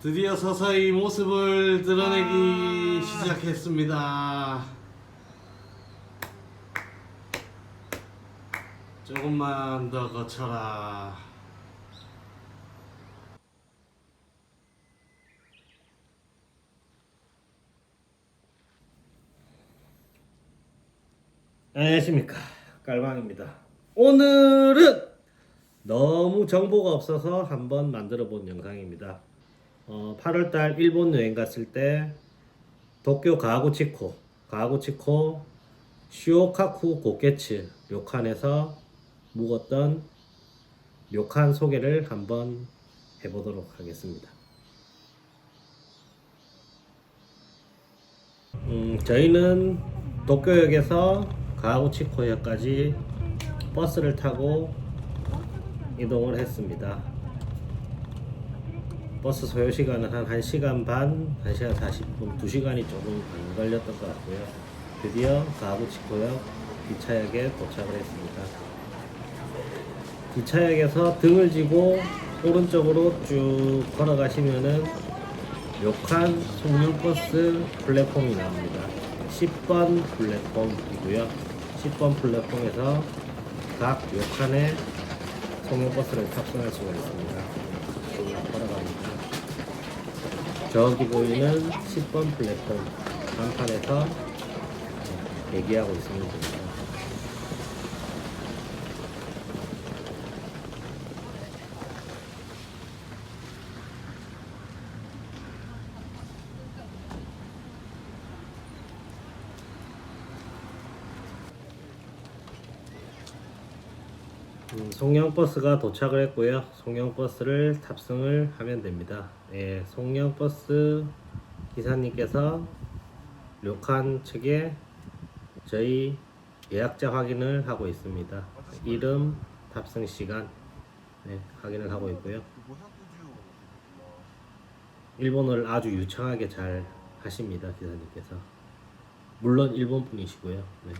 드디어 서서히 모습을 드러내기 시작했습니다. 조금만 더 거쳐라. 안녕하십니까 깔방입니다. 오늘은 너무 정보가 없어서 한번 만들어 본 영상입니다. 어, 8월달 일본 여행 갔을 때 도쿄 가구치코, 가구치코 시오카쿠 고케츠 료칸에서 묵었던 료칸 소개를 한번 해보도록 하겠습니다. 음, 저희는 도쿄역에서 가구치코역까지 버스를 타고 이동을 했습니다. 버스 소요 시간은 한 1시간 반, 1시간 40분, 2시간이 조금 안 걸렸던 것 같고요. 드디어 가구치코역 기차역에 도착을 했습니다. 기차역에서 등을 지고 오른쪽으로 쭉 걸어가시면은 욕한 송년버스 플랫폼이 나옵니다. 10번 플랫폼이고요. 10번 플랫폼에서 각 욕한의 송년버스를 탑승할 수가 있습니다. 저기 보이는 10번 플랫폼 간판에서 대기하고 있으면 됩니다. 음, 송영버스가 도착을 했고요. 송영버스를 탑승을 하면 됩니다. 예, 송영버스 기사님께서 료칸 측에 저희 예약자 확인을 하고 있습니다. 이름, 탑승 시간 네, 확인을 하고 있고요. 일본어를 아주 유창하게 잘 하십니다. 기사님께서. 물론 일본 분이시고요. 네.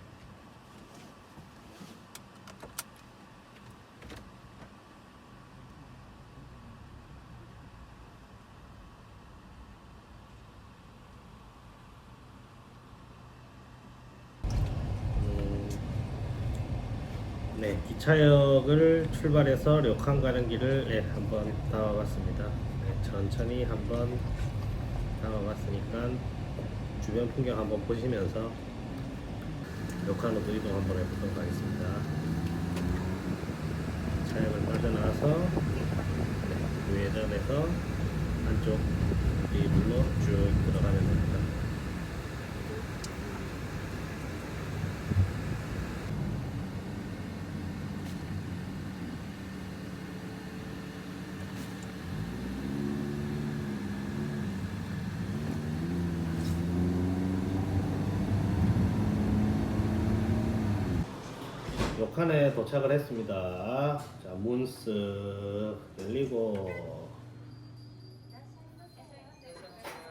네, 기차역을 출발해서 료칸 가는 길을 네, 한번 담아봤습니다. 네, 천천히 한번 담아봤으니까 주변 풍경 한번 보시면서 료칸으로 이동 한번 해보도록 하겠습니다. 차역을 빠져나와서 네, 우회전해서 안쪽 이불로 쭉 들어가면 됩니다. 욕칸에 도착을 했습니다. 자, 문스 열리고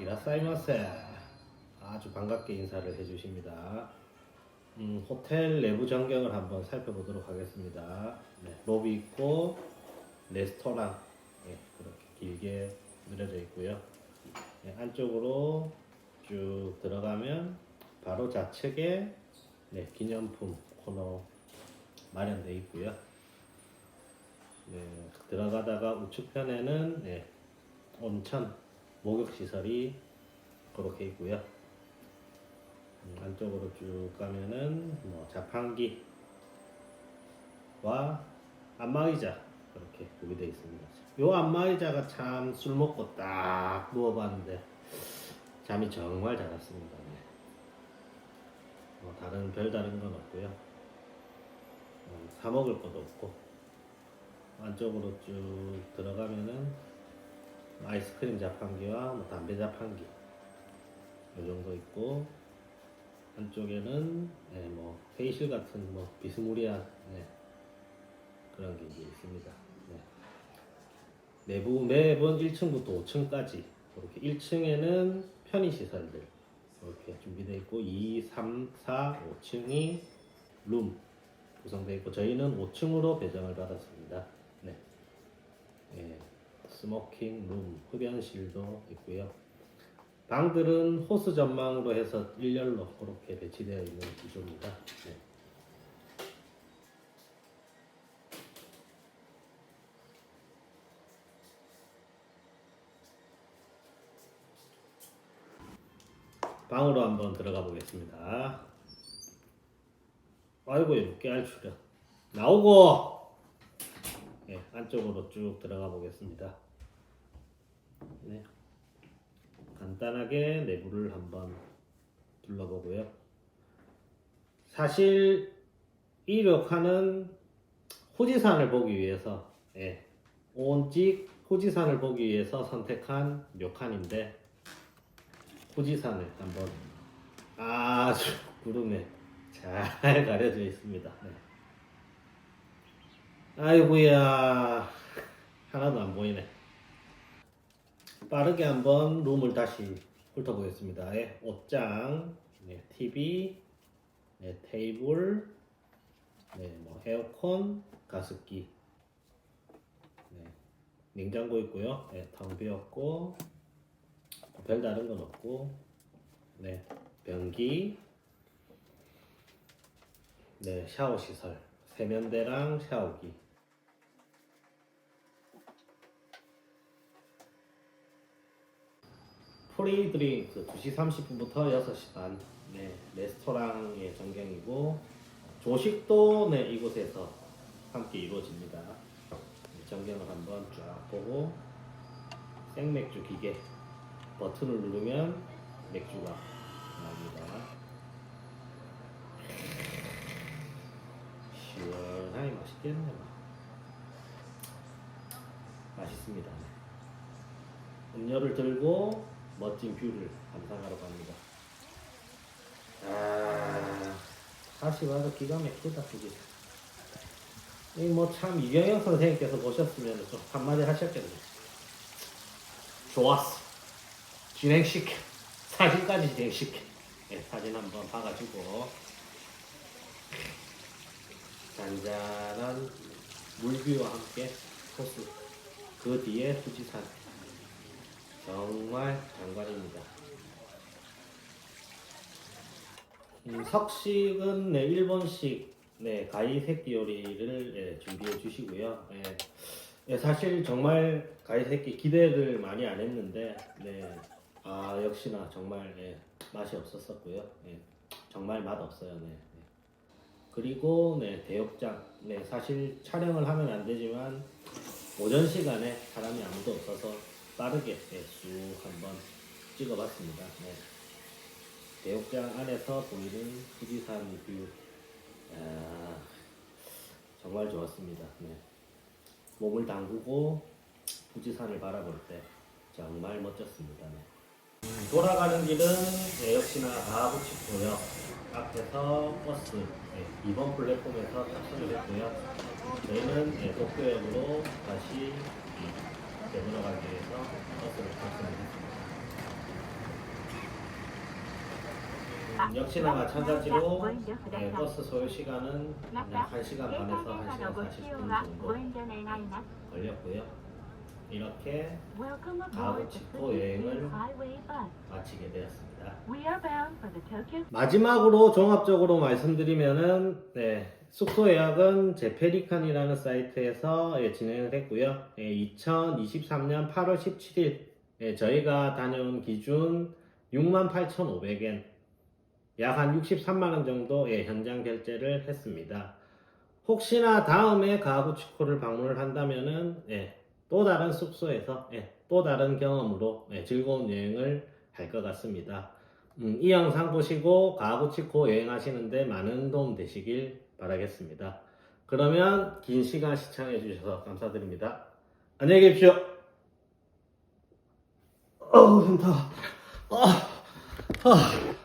이라사이마세 아주 반갑게 인사를 해주십니다. 음, 호텔 내부 전경을 한번 살펴보도록 하겠습니다. 네, 로비 있고 레스토랑 예, 그렇게 길게 늘어져 있고요. 네, 안쪽으로 쭉 들어가면 바로 좌측에 네, 기념품 코너 마련되어 있고요. 네, 들어가다가 우측편에는 네, 온천 목욕 시설이 그렇게 있고요. 음, 안쪽으로 쭉 가면은 뭐 자판기와 안마의자 그렇게 구비되어 있습니다. 요 안마의자가 참 술 먹고 딱 누워봤는데 잠이 정말 잘 왔습니다. 네. 뭐 다른 별다른 건 없고요. 음, 사 먹을 것도 없고 안쪽으로 쭉 들어가면은 아이스크림 자판기와 뭐 담배 자판기 이 정도 있고 안쪽에는 예, 뭐 회의실 같은 뭐 비스무리한 예, 그런 게 이제 있습니다. 네. 내부 매번 1층부터 5층까지 이렇게 1층에는 편의 시설들 이렇게 준비되어 있고 2, 3, 4, 5층이 룸 구성되어 있고 저희는 5층으로 배정을 받았습니다. 네. 예. 스모킹 룸, 흡연실도 있고요. 방들은 호스 전망으로 해서 일렬로 그렇게 배치되어 있는 구조입니다. 네. 방으로 한번 들어가 보겠습니다. 아이고 이렇게 알추려 나오고 네, 안쪽으로 쭉 들어가 보겠습니다. 네. 간단하게 내부를 한번 둘러보고요. 사실 이 료칸은 후지산을 보기 위해서 예, 온직 후지산을 보기 위해서 선택한 료칸인데 후지산을 한번 아주 구름에 잘 가려져 있습니다. 네. 아이고야 하나도 안 보이네. 빠르게 한번 룸을 다시 훑어보겠습니다. 예, 옷장, 네, TV, 네, 테이블, 네, 뭐 에어컨, 가습기, 네, 냉장고 있고요. 네, 텅 비었고 별 다른 건 없고, 네, 변기, 네, 샤워 시설, 세면대랑 샤워기. 프리 드링크 2시 30분부터 6시 반. 네, 레스토랑의 전경이고 조식도 네, 이곳에서 함께 이루어집니다. 네, 전경을 한번 쫙 보고 생맥주 기계 버튼을 누르면 맥주가 나옵니다. 시원하니 맛있겠네. 맛있습니다. 음료를 들고 멋진 뷰를 감상하러 갑니다. 아, 다시 와도 기가 막히다, 그게. 이뭐참 이경영 선생님께서 보셨으면 좀 한마디 하셨겠네. 좋았어. 진행시켜. 사진까지 진행시켜. 네, 사진 한번 봐가지고. 잔잔한 물뷰와 함께 호수. 그 뒤에 후지산. 정말 장관입니다. 음, 석식은 네, 일본식 네, 가이 새끼 요리를 예, 준비해 주시고요. 예, 예, 사실 정말 가이 새끼 기대를 많이 안 했는데 네, 아 역시나 정말 예, 맛이 없었었고요. 예, 정말 맛 없어요. 네. 그리고 네, 대역장. 네, 사실 촬영을 하면 안 되지만 오전 시간에 사람이 아무도 없어서 빠르게 네, 쑥 한번 찍어봤습니다. 네. 대역장 안에서 보이는 후지산 뷰. 아, 정말 좋았습니다. 네. 몸을 담그고 후지산을 바라볼 때 정말 멋졌습니다. 네. 돌아가는 길은 네, 역시나 아부치포역 앞에서 버스 네, 2번 플랫폼에서 탑승을 했고요. 저희는 네, 도쿄역으로 다시 되돌아가기 위해서 버스를 탑승을 했습니다. 음, 역시나 마찬가지로 네, 버스 소요 시간은 약 1시간 반에서 1시간 40분 정도 걸렸고요. 이렇게 가부치코 여행을 마치게 되었습니다. 마지막으로 종합적으로 말씀드리면은 네, 숙소 예약은 제페리칸이라는 사이트에서 예, 진행을 했고요. 예, 2023년 8월 17일 예, 저희가 다녀온 기준 68,500엔 약 한 63만 원 정도 예, 현장 결제를 했습니다. 혹시나 다음에 가구치코를 방문을 한다면은 예, 또 다른 숙소에서 예, 또 다른 경험으로 예, 즐거운 여행을 할것 같습니다. 음, 이 영상 보시고 가구치코 여행하시는데 많은 도움 되시길 바라겠습니다. 그러면 긴 시간 시청해 주셔서 감사드립니다. 안녕히 계십시오. 어우 힘들어. 아, 아.